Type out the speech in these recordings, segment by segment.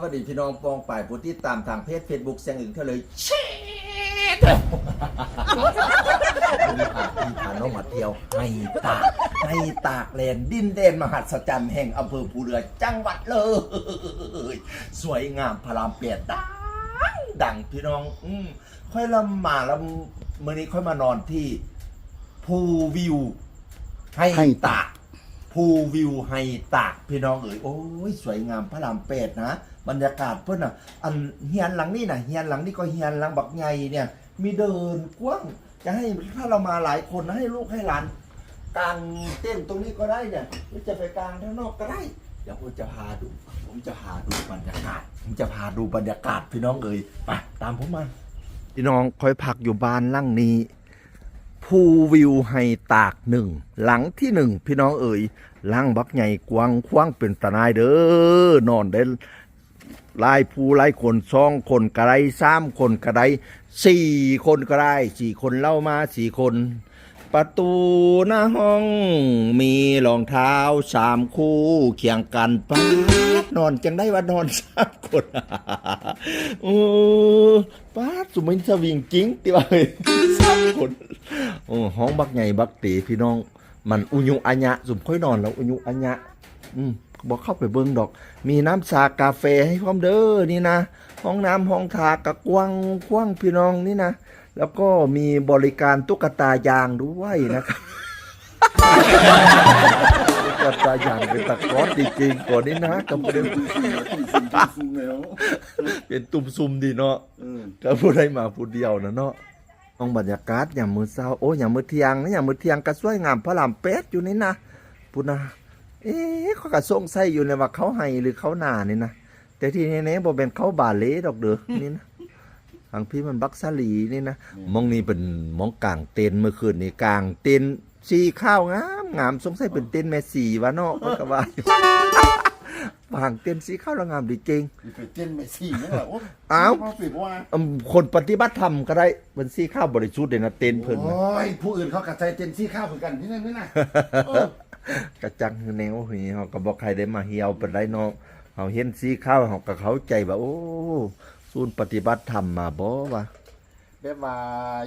สวัสดีพี่น้องปองป่ายผู้ที่ตามทางเพจเฟซบุ๊กเสียงอื่นเขาเลยแชร์มีพาพี่พาน้องมาเที่ยวให้ตากให้ตากแลนด์ดินแดนมหัศจรรย์แห่งอำเภอภูเรือจังหวัดเลย สวยงามพระรามเปียดดังดังพี่น้อง อืมค่อยลำมาแล้วเมื่อนี้ค่อยมานอนที่ภูวิวให้ให้ตาก ภูวิวให้ตากพี่น้องเอ๋ยโอ้ยสวยงามพระรามเป็ดนะ บรรยากาศเพื่อนอะอันเฮียนหลังนี่นะเฮียนหลังนี่ก็เฮียนหลังบักใหญ่เนี่ย มีเดินกว้างจะให้ถ้าเรามาหลายคนนะให้ลูกให้หลานกางเต้นตรงนี้ก็ได้เนี่ยหรือจะไปกางข้างนอกก็ได้เดี๋ยวผมจะพาดู ผมจะพาดูบรรยากาศ ผมจะพาดูบรรยากาศพี่น้องเอ๋ยไปตามผมมาพี่น้องคอยพักอยู่บ้านหลังนี้ ภูวิวให้ตากหนึ่งหลังที่หนึ่งพี่น้องเอ๋ยหลังบักใหญ่กว้างคว้างเป็นตะนายเด้อนอนได้ลายผู้หลายคนสองคนก็ไดสามคนก็ไดสี่คนก็ไดสี่คนเล่ามาสี่คน ประตูหน้าห้องมีรองเท้าสามคู่เคียงกันป้านอนจังได้ว่านอนสามคนเออป้าสุมินสวิงจริงติว่าสามคน โอ้ห้องบักใหญ่บักตีพี่น้อง มันอุยุอัญญะสุมค่อยนอนแล้วอุยุอัญญะอืมบอกเข้าไปเบิ่งดอก มีน้ำชากาแฟให้พร้อมเด้อนี่นะ ห้องน้ำห้องทากะกว้างกว้างพี่น้องนี่นะ แล้วก็มีบริการตุ๊กตายางด้วยนะครับตุ๊กตายางเป็นตะกร้อนจริงๆก่อนนี้นะกับประเด็นแล้วเป็นตุ่มซุ่มดีเนาะเออก็ผู้ใดมาผู้เดียวนะเนาะ ห้องบรรยากาศอย่างมือเช้าโอ้อย่างมือเที่ยงนะอย่างมือเที่ยงก็สวยงามพระรามเป็ดอยู่นี่นะพูดนะเอ๊ะเขาก็สงสัยอยู่เลยว่าเขาให้หรือเขาหนานี่นะแต่ที่แน่ๆบ่เป็นเขาบาเล่ดอกเด้อนี่นะทางพี่มันบักซาลีนี่นะมองนี่เป็นมองกลางเต็นท์เมื่อคืนนี่กลางเต็นท์สีข้าวงามงามสงสัยเป็นเต็นท์แม่สีวะเนาะมันก็ว่า อยู่บางเต็นท์สีข้าวแล้วงามดีจริงไปเต้นไม่สี่นี่แหละโอ้อ้าวเปิดว่าอืมคนปฏิบัติธรรมก็ได้มันสีข้าวบริสุทธิ์เลยนะเต็นท์เพิ่นโอ้นะยผู้อื่นเขากระจายเต้นซี่ข้าวเหมือนกันที่นั่นนี่นะเออกระจังคือแนวหีเฮาก็บ่ใครได้มาเหี่ยวปานใดเนาะเฮาเห็นสีข้าวเฮาก็เข้าใจว่าโอ้ศูนย์ปฏิบัติธรรมมาบ่วะแบบว่า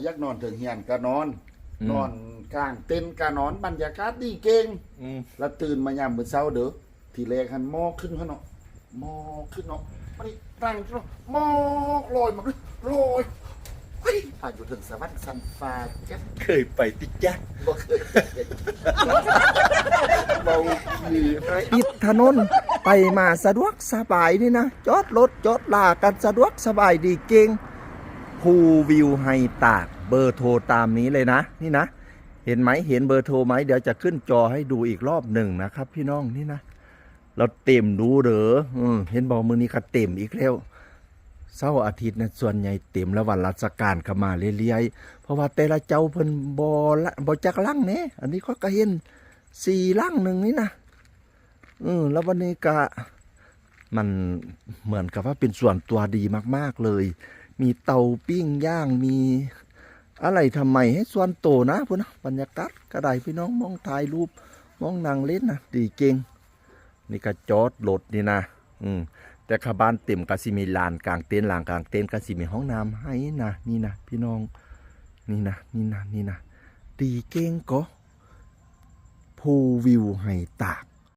ยักนอนถึงเฮียนก็นอนอืมนอนกลางเต็นท์ก็นอนบรรยากาศดีเก่งอืมแล้วตื่นมายามมื้อเช้าเด้อ ทีแรกหันหมอกขึ้นเขาเนาะหมอกขึ้นเนาะมันนี่ตั้งเนาะหมอกลอยมาเลยลอยเฮ้ยผ่านอยู่ถึงสวรรค์สันฟ้าแก๊สเคยไปติจ้ะบ่เคยเบาขี่ไรอิดถนนไปมาสะดวกสบายนี่นะ จอดรถจอดลากันสะดวกสบายดีเก่งภูวิวให้ตากเบอร์โทรตามนี้เลยนะ นี่นะ เห็นไหมเห็นเบอร์โทรไหมเดี๋ยวจะขึ้นจอให้ดูอีกรอบหนึ่งนะครับ พี่น้องนี่นะ เราเต็มดูเด้อเห็นบอกมือนี้ก็เต็มอีกแล้วเสาร์อาทิตย์นะส่วนใหญ่เต็มแล้ววันราชการก็มาเรื่อยๆเพราะว่าแต่ละเจ้าเพิ่นบอละบอจักลังเนี่ยอันนี้เขาก็เห็นสี่ลังหนึ่งนี่นะเออแล้ววันนี้ก็มันเหมือนกับว่าเป็นส่วนตัวดีมากๆเลย มีเตาปิ้งย่างมีอะไรทำไมให้ส่วนโตนะพุ่นนะบรรยากาศก็ได้พี่น้องมองถ่ายรูปมองนางเล่นนะดีเก่ง นี่ก็จอดรถนี่นะอืมแต่ขาบ้านเต็มกะสิมีลานกลางเต็นท์ลานกลางเต็นท์กะสิมีห้องน้ำให้นะนี่นะพี่น้องนี่นะนี่นะนี่นะตีเก้งก็พูวิวให้ตาก